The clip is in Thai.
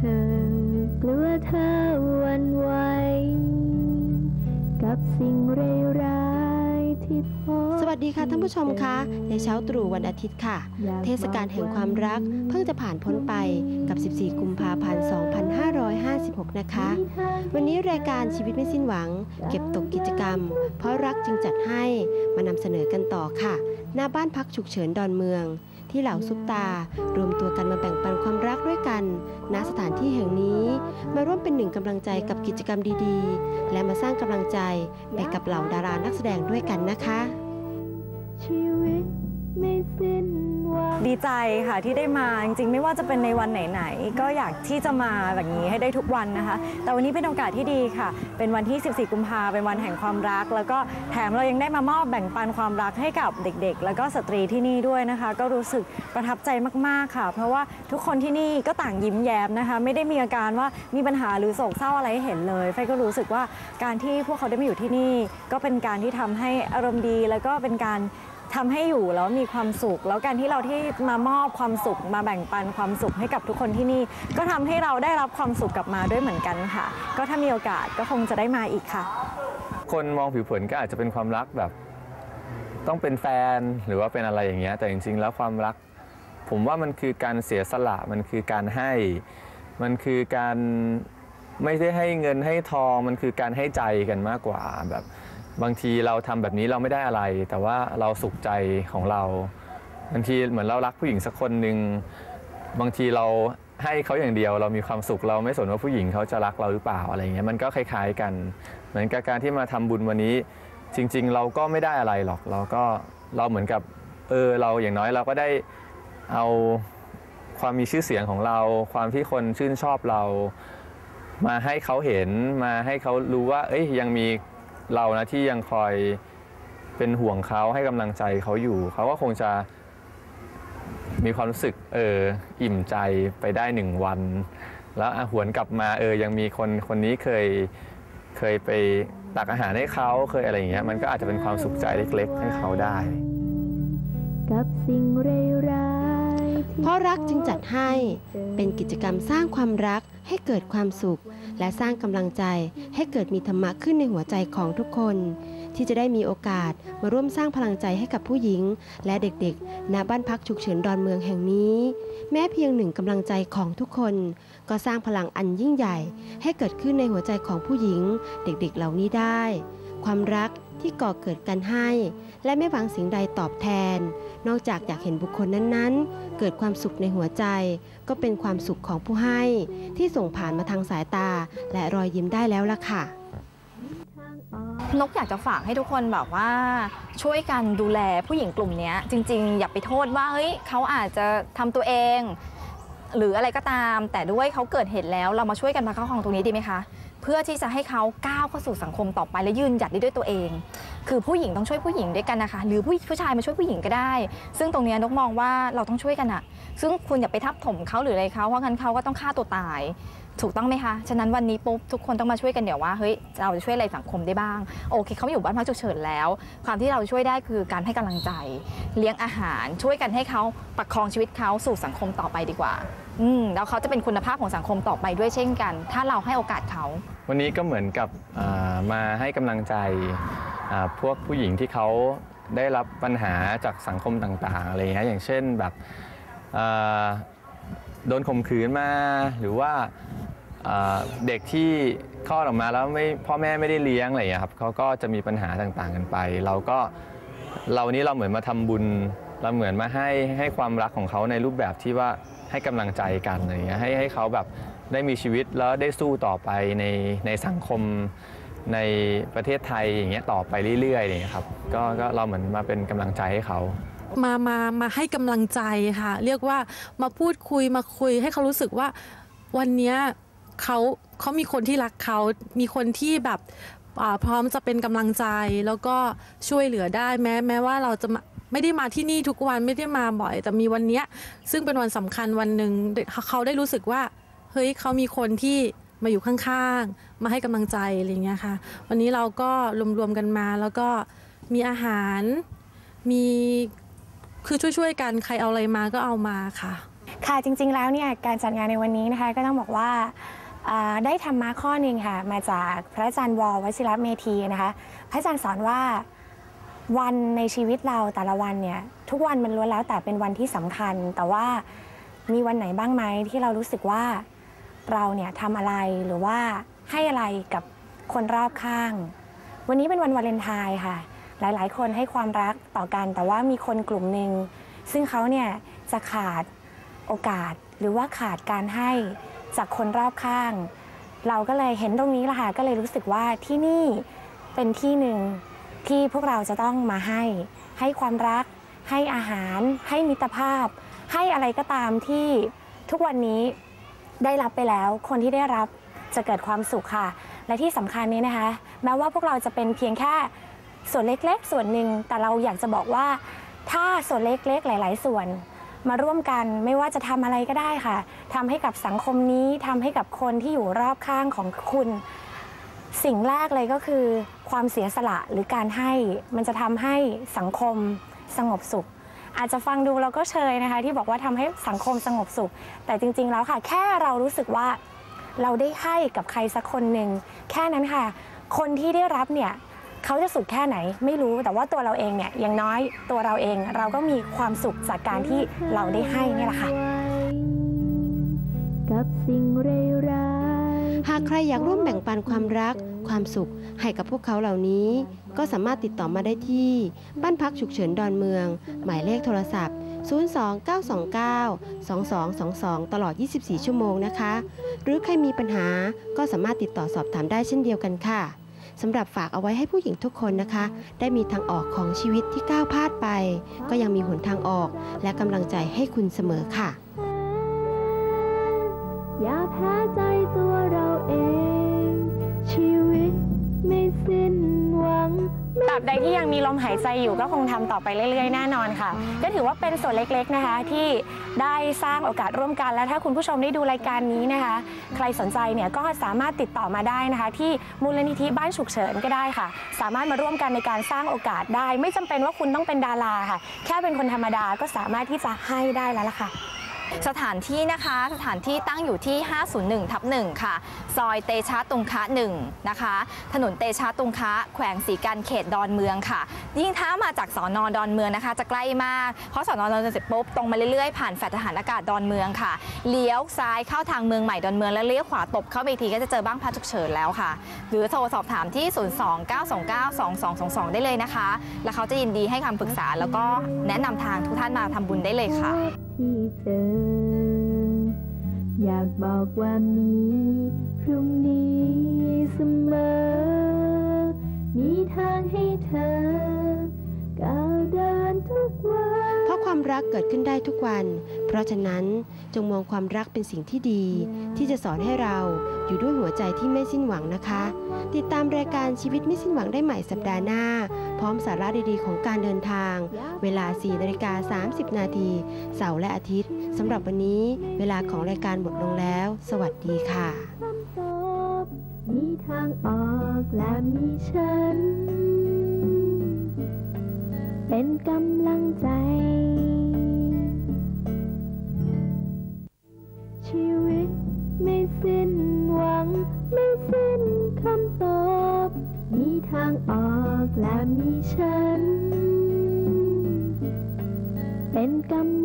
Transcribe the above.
เธอกลัวเธอหวันไหวกับสิ่งร้ายๆที่พบสวัสดีค่ะท่านผู้ชมคะ ในเช้าตรู่วันอาทิตย์ค่ะ เทศกาลแห่งความรักเพิ่งจะผ่านพ้นไปกับ 14 กุมภาพันธ์ 2556 นะคะ วันนี้รายการชีวิตไม่สิ้นหวัง เก็บตกกิจกรรม เพราะรักจึงจัดให้มานำเสนอกันต่อค่ะ หน้าบ้านพักฉุกเฉินดอนเมือง ที่เหล่าซุปตา รวมตัวกันมาแบ่งปันความรักด้วยกัน ณสถานที่แห่งนี้ มาร่วมเป็นหนึ่งกำลังใจกับกิจกรรมดีๆ และมาสร้างกำลังใจไปกับเหล่าดารานักแสดงด้วยกันนะคะ ชีวิตไม่สิ้น ดีใจค่ะที่ได้มาจริงๆไม่ว่าจะเป็นในวันไหนๆก็อยากที่จะมาแบบนี้ให้ได้ทุกวันนะคะ แต่วันนี้เป็นโอกาสที่ดีค่ะ เป็นวันที่ 14 กุมภาเป็นวันแห่งความรัก แล้วก็แถมเรายังได้มามอบแบ่งปันความรักให้กับเด็กๆ แล้วก็สตรีที่นี่ด้วยนะคะ ก็รู้สึกประทับใจมากๆค่ะ เพราะว่าทุกคนที่นี่ก็ต่างยิ้มแย้มนะคะ ไม่ได้มีอาการว่ามีปัญหาหรือโศกเศร้าอะไรให้เห็นเลยไฟก็รู้สึกว่าการที่พวกเขาได้มาอยู่ที่นี่ ก็เป็นการที่ทำให้อารมณ์ดี แล้วก็เป็นการ ทำให้อยู่แล้วมีความสุข แล้วการที่เราที่มามอบความสุข มาแบ่งปันความสุขให้กับทุกคนที่นี่ ก็ทำให้เราได้รับความสุขกลับมาด้วยเหมือนกันค่ะ ก็ถ้ามีโอกาสก็คงจะได้มาอีกค่ะ คนมองผิวเผินก็อาจจะเป็นความรักแบบ ต้องเป็นแฟนหรือว่าเป็นอะไรอย่างเงี้ยแต่จริง ๆ แล้วความรัก ผมว่ามันคือการเสียสละมันคือการให้ มันคือการไม่ได้ให้เงินให้ทองมันคือการให้ใจกันมากกว่าแบบ บางทีเราทำแบบนี้เราไม่ได้อะไร แต่ว่าเราสุขใจของเรา บางทีเหมือนเรารักผู้หญิงสักคนหนึ่งบางทีเราให้เขาอย่างเดียวเรามีความสุขเราไม่สนว่าผู้หญิงเขาจะรักเราหรือเปล่าอะไรเงี้ยมันก็คล้าย ๆกัน เหมือนกับการที่มาทำบุญวันนี้ จริง ๆ เราก็ไม่ได้อะไรหรอก เราก็เราเหมือนกับเออเราอย่างน้อยเราก็ได้เอาความมีชื่อเสียงของเรา ความที่คนชื่นชอบเรา มาให้เขาเห็นมาให้เขารู้ว่า เอ้ยยังมี เรานะที่ยังคอยเป็นห่วงเขาให้กำลังใจเขาอยู่เขาก็คงจะมีความรู้สึกเอออิ่มใจไปได้หนึ่งวัน แล้วอหวนกลับมาเออยังมีคนคนนี้เคยเคยไปตักอาหารให้เขาเคยอะไรอย่างเงี้ยมันก็อาจจะเป็นความสุขใจเล็ก ๆ ให้เขาได้ กับสิ่งร้า เพราะรักจึงจัดให้เป็นกิจกรรมสร้างความรักให้เกิดความสุข และสร้างกำลังใจให้เกิดมีธรรมะขึ้นในหัวใจของทุกคน ที่จะได้มีโอกาสมาร่วมสร้างพลังใจให้กับผู้หญิง และเด็กๆณบ้านพักฉุกเฉินดอนเมืองแห่งนี้ แม้เพียงหนึ่งกำลังใจของทุกคน ก็สร้างพลังอันยิ่งใหญ่ ให้เกิดขึ้นในหัวใจของผู้หญิง เด็กๆเหล่านี้ได้ ความรักที่ก่อเกิดกันให้ และไม่หวังสิ่งใดตอบแทน นอกจากอยากเห็นบุคคลนั้นๆ เกิดความสุขในหัวใจ ก็เป็นความสุขของผู้ให้ ที่ส่งผ่านมาทางสายตา และรอยยิ้มได้แล้วล่ะค่ะนกอยากจะฝากให้ทุกคนแบบว่าช่วยกันดูแลผู้หญิงกลุ่มนี้จริง ๆ อย่าไปโทษว่าเฮ้ยเขาอาจจะทำตัวเอง หรืออะไรก็ตาม แต่ด้วยเขาเกิดเหตุแล้วเรามาช่วยกันมาเข้าห้องตรงนี้ดีไหมคะ เพื่อที่จะให้เขาก้าวเข้าสู่สังคมต่อไปและยืนหยัดได้ด้วยตัวเอง คือผู้หญิงต้องช่วยผู้หญิงด้วยกันนะคะ หรือผู้ผู้ชายมาช่วยผู้หญิงก็ได้ ซึ่งตรงนี้นกมองว่าเราต้องช่วยกันอะซึ่งคุณอย่าไปทับถมเขาหรืออะไรเขาเพราะงั้นเขาก็ต้องฆ่าตัวตาย ถูกต้องไหมคะ ฉะนั้นวันนี้ปุ๊บทุกคนต้องมาช่วยกันเดี๋ยวว่าเฮ้ยเราจะช่วยอะไรสังคมได้บ้าง โอเคเขาอยู่บ้านพักฉุกเฉินแล้ว ความที่เราช่วยได้คือการให้กำลังใจ เลี้ยงอาหารช่วยกันให้เขาประคองชีวิตเขาสู่สังคมต่อไปดีกว่า อืมแล้วเขาจะเป็นคุณภาพของสังคมต่อไปด้วยเช่นกัน ถ้าเราให้โอกาสเขา วันนี้ก็เหมือนกับมาให้กำลังใจพวกผู้หญิงที่เขาได้รับปัญหาจากสังคมต่างๆอะไรเงี้ยอย่างเช่นแบบโดนข่มขืนมาหรือว่า เด็กที่คลอดออกมาแล้วไม่พ่อแม่ไม่ได้เลี้ยงอะไรเงี้ยครับเขาก็จะมีปัญหาต่างๆกันไป เราก็เรานี้เราเหมือนมาทำบุญ เราเหมือนมาให้ให้ความรักของเขาในรูปแบบที่ว่าให้กำลังใจกันอะไรเงี้ยให้ให้เขาแบบได้มีชีวิตแล้วได้สู้ต่อไปในในสังคมในประเทศไทยอย่างเงี้ยต่อไปเรื่อยๆอย่างเงี้ยครับก็ก็เราเหมือนมาเป็นกำลังใจให้เขามามามาให้กำลังใจค่ะ เรียกว่ามาพูดคุยมาคุยให้เขารู้สึกว่าวันเนี้ย เขาเขามีคนที่รักเขามีคนที่แบบพร้อมจะเป็นกำลังใจแล้วก็ช่วยเหลือได้แม้แม้ว่าเราจะไม่ได้มาที่นี่ทุกวันไม่ได้มาบ่อย แต่มีวันเนี้ยซึ่งเป็นวันสำคัญวันหนึ่งเขาได้รู้สึกว่าเฮ้ยเขามีคนที่มาอยู่ข้างๆ มาให้กำลังใจอะไรเงี้ยค่ะ วันนี้เราก็รวมๆกันมาแล้วก็มีอาหารมีคือช่วยๆกันใครเอาอะไรมาก็เอามาค่ะ ค่ะจริงๆแล้วเนี่ยการจัดงานในวันนี้นะคะก็ต้องบอกว่า ได้ธรรมะข้อหนึ่งค่ะ มาจากพระอาจารย์วอวชิรเมธีนะคะ พระอาจารย์สอนว่าวันในชีวิตเราแต่ละวันเนี่ย ทุกวันมันล้วนแล้วแต่เป็นวันที่สำคัญ แต่ว่ามีวันไหนบ้างไหมที่เรารู้สึกว่าเราเนี่ยทำอะไรหรือว่าให้อะไรกับคนรอบข้าง วันนี้เป็นวันวาเลนไทน์ค่ะ หลายๆ คนให้ความรักต่อกัน แต่ว่ามีคนกลุ่มหนึ่งซึ่งเขาเนี่ยจะขาดโอกาสหรือว่าขาดการให้ จากคนรอบข้าง เราก็เลยเห็นตรงนี้ละค่ะก็เลยรู้สึกว่าที่นี่เป็นที่หนึ่งที่พวกเราจะต้องมาให้ ให้ความรัก ให้อาหาร ให้มิตรภาพ ให้อะไรก็ตามที่ทุกวันนี้ได้รับไปแล้ว คนที่ได้รับจะเกิดความสุขค่ะ และที่สำคัญนี้นะคะ แม้ว่าพวกเราจะเป็นเพียงแค่ส่วนเล็กๆ ส่วนหนึ่งแต่เราอยากจะบอกว่า ถ้าส่วนเล็กๆ หลาย ๆ ส่วน มาร่วมกันไม่ว่าจะทำอะไรก็ได้ค่ะทำให้กับสังคมนี้ทำให้กับคนที่อยู่รอบข้างของคุณ สิ่งแรกเลยก็คือ ความเสียสละหรือการให้มันจะทำให้สังคมสงบสุข อาจจะฟังดูเราก็เชยนะคะ ที่บอกว่าทำให้สังคมสงบสุข แต่จริง ๆ แล้วค่ะ แค่เรารู้สึกว่าเราได้ให้กับใครสักคนหนึ่งแค่นั้นค่ะ คนที่ได้รับเนี่ย เขาจะสุขแค่ไหนไม่รู้แต่ว่าตัวเราเองเนี่ยย่างน้อยตัวเราเองเราก็มีความสุขจากการที่เราได้ให้เนี่ยแหละค่ะกับสิ่งร้ายหากใครอยากร่วมแบ่งปันความรัก ความสุขให้กับพวกเขาเหล่านี้ ก็สามารถติดต่อมาได้ที่ บ้านพักฉุกเฉินดอนเมือง หมายเลขโทรศัพท์ 029292222 ตลอด 24 ชั่วโมงนะคะ หรือใครมีปัญหาก็สามารถติดต่อสอบถามได้เช่นเดียวกันค่ะ สำหรับฝากเอาไว้ให้ผู้หญิงทุกคนนะคะ ได้มีทางออกของชีวิตที่ก้าวพลาดไป ก็ยังมีหนทางออก และกำลังใจให้คุณเสมอค่ะ อย่าแพ้ใจ ตราบใดที่ยังมีลมหายใจอยู่ก็คงทำต่อไปเรื่อย ๆ แน่นอนค่ะ ก็ถือว่าเป็นส่วนเล็กๆนะคะที่ได้สร้างโอกาสร่วมกันและถ้าคุณผู้ชมได้ดูรายการนี้นะคะ ใครสนใจเนี่ยก็สามารถติดต่อมาได้นะคะ ที่มูลนิธิบ้านฉุกเฉินก็ได้ค่ะ สามารถมาร่วมกันในการสร้างโอกาสได้ ไม่จำเป็นว่าคุณต้องเป็นดาราค่ะ แค่เป็นคนธรรมดาก็สามารถที่จะให้ได้แล้วล่ะค่ะ สถานที่นะคะสถานที่ตั้งอยู่ที่ 501ทับ1ค่ะ ซอยเตชะตุงคะ1นะคะ ถนนเตชะตุงคะ แขวงศรีกันเขตดอนเมืองค่ะ ยิ่งถ้ามาจากสอนอดอนเมืองนะคะ จะใกล้มาก เพราะสอนอดอนเมืองเสร็จปุ๊บตรงมาเรื่อยๆผ่านแฟลตทหารอากาศดอนเมืองค่ะ เลี้ยวซ้ายเข้าทางเมืองใหม่ดอนเมืองแล้วเลี้ยวขวาตบเข้าไปอีกทีก็จะเจอบ้านพักฉุกเฉินแล้วค่ะ หรือโทรสอบถามที่ 029292222 ได้เลยนะคะ แล้วเขาจะยินดีให้คำปรึกษาแล้วก็แนะนำทางทุกท่านมาทำบุญได้เลยค่ะ ที่เจอ อยากบอกว่ามีพรุ่งนี้เสมอ มีทางให้เธอก้าวเดินทุกวัน เพราะความรักเกิดขึ้นได้ทุกวัน เพราะฉะนั้นจงมองความรักเป็นสิ่งที่ดี ที่จะสอนให้เราอยู่ด้วยหัวใจที่ไม่สิ้นหวังนะคะ ติดตามรายการชีวิตไม่สิ้นหวังได้ใหม่สัปดาห์หน้า พร้อมสาระดีๆ ของการเดินทาง เวลา 4นาฬิกา30 นาทีเสาร์และอาทิตย์สำหรับวันนี้เวลาของรายการหมดลงแล้ว สวัสดีค่ะคำตอบมีทางออกและมีฉัน เป็นกำลังใจ ชีวิตไม่สิ้นหวัง ไม่สิ้นคำตอบ มีทางออก และมีฉัน เป็นกำ